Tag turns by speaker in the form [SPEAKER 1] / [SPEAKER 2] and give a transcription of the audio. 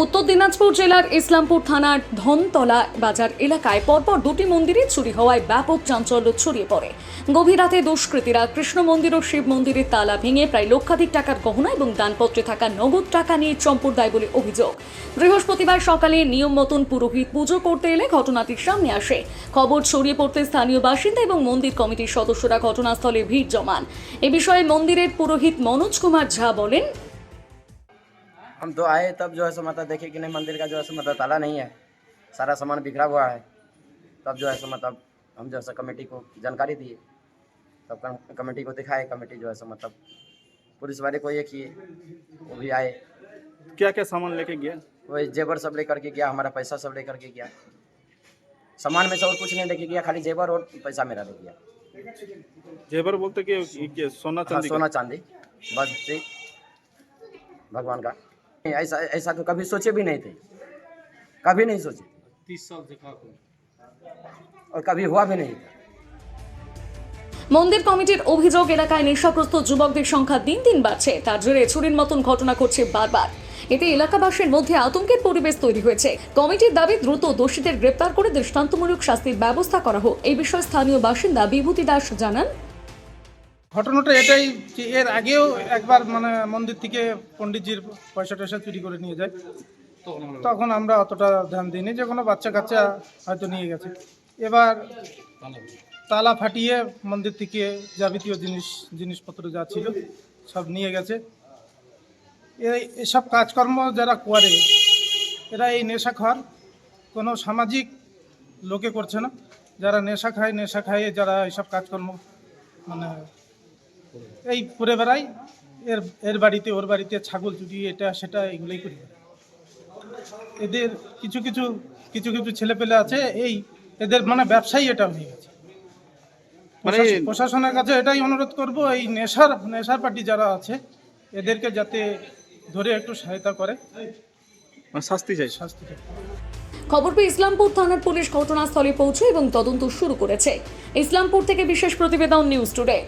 [SPEAKER 1] উত্তর দিনাজপুর জেলার ইসলামপুর থানার ধনতলা বাজার এলাকায় পরপর দুটি মন্দিরে চুরি হওয়ায় ব্যাপক চাঞ্চল্য ছড়িয়ে পড়ে। গভীর রাতে দুষ্কৃতীরা কৃষ্ণ মন্দির ও শিব মন্দিরের তালা ভেঙে প্রায় লক্ষাধিক টাকার গহনা এবং দানপত্রে থাকা নগদ টাকা নিয়ে চম্পট দেয় বলে অভিযোগ। বৃহস্পতিবার সকালে নিয়ম মতন পুরোহিত পুজো করতে এলে ঘটনাটির সামনে আসে। খবর ছড়িয়ে পড়তে স্থানীয় বাসিন্দা এবং মন্দির কমিটির সদস্যরা ঘটনাস্থলে ভিড় জমান। এ বিষয়ে মন্দিরের পুরোহিত মনোজ কুমার ঝা বলেন
[SPEAKER 2] हम तो आए तब जो है सो मतलब देखे कि नहीं मंदिर का जो है सो मतलब ताला नहीं है। सारा सामान बिखरा हुआ है। तब जो है सो मतलब हम जो है सो कमेटी को जानकारी दिए। तब कमेटी को दिखाए कमेटी जो है सो मतलब पुलिस वाले को ये किए वो भी आए।
[SPEAKER 3] क्या क्या सामान लेके गया?
[SPEAKER 2] वही जेवर सब लेकर के गया हमारा पैसा सब लेकर के गया। सामान में से और कुछ नहीं लेके गया खाली जेवर और पैसा मेरा ले गया।
[SPEAKER 3] जेबर बोलते कि सोना
[SPEAKER 2] हाँ
[SPEAKER 3] चांदी का?
[SPEAKER 2] सोना चांदी बस ठीक भगवान का। ऐसा ऐसा तो कभी सोचे भी नहीं थे कभी नहीं सोचे
[SPEAKER 4] तीस साल से खा
[SPEAKER 2] और कभी हुआ भी नहीं था
[SPEAKER 1] মন্দির কমিটির অভিযোগ এলাকায় নেশাগ্রস্ত যুবকদের সংখ্যা দিন দিন বাড়ছে তার জেরে চুরির মতন ঘটনা ঘটছে বারবার এতে এলাকাবাসীর মধ্যে আতঙ্কের পরিবেশ তৈরি হয়েছে কমিটির দাবি দ্রুত দোষীদের গ্রেপ্তার করে দৃষ্টান্তমূলক শাস্তির ব্যবস্থা করা হোক এই বিষয়ে স্থানীয় বাসিন্দা বিভূতি দাস জানান
[SPEAKER 5] ঘটনাটা এটাই যে এর আগেও একবার মানে মন্দির থেকে পণ্ডিতজির পয়সা টয়সা চুরি করে নিয়ে যায়। তখন আমরা অতটা ধ্যান দিইনি, যে কোনো বাচ্চা কাচ্চা হয়তো নিয়ে গেছে। এবার তালা ফাটিয়ে মন্দির থেকে যাবতীয় জিনিস, জিনিসপত্র যা ছিল সব নিয়ে গেছে। এসব কাজকর্ম যারা করে, এরা এই নেশাখর। কোনো সামাজিক লোকে করছে না। যারা নেশা খায়, নেশা খাইয়ে যারা এইসব কাজকর্ম মানে এই ঘুরে বেড়াই এর এর বাড়িতে ওর বাড়িতে ছাগল চুরি এটা সেটা এগুলোই করি। এদের কিছু কিছু কিছু কিছু ছেলেপেলে আছে এই এদের মানে ব্যবসায়ী এটা হয়ে গেছে।
[SPEAKER 3] মানে
[SPEAKER 5] প্রশাসনের কাছে এটাই অনুরোধ করব এই নেশার নেশার পার্টি যারা আছে এদেরকে যাতে ধরে একটু সহায়তা করে।
[SPEAKER 3] মানে শাস্তি চাই।
[SPEAKER 5] শাস্তি চাই।
[SPEAKER 1] খবর পেয়ে ইসলামপুর থানার পুলিশ ঘটনাস্থলে পৌঁছে এবং তদন্ত শুরু করেছে। ইসলামপুর থেকে বিশেষ প্রতিবেদন নিউজ টুডে।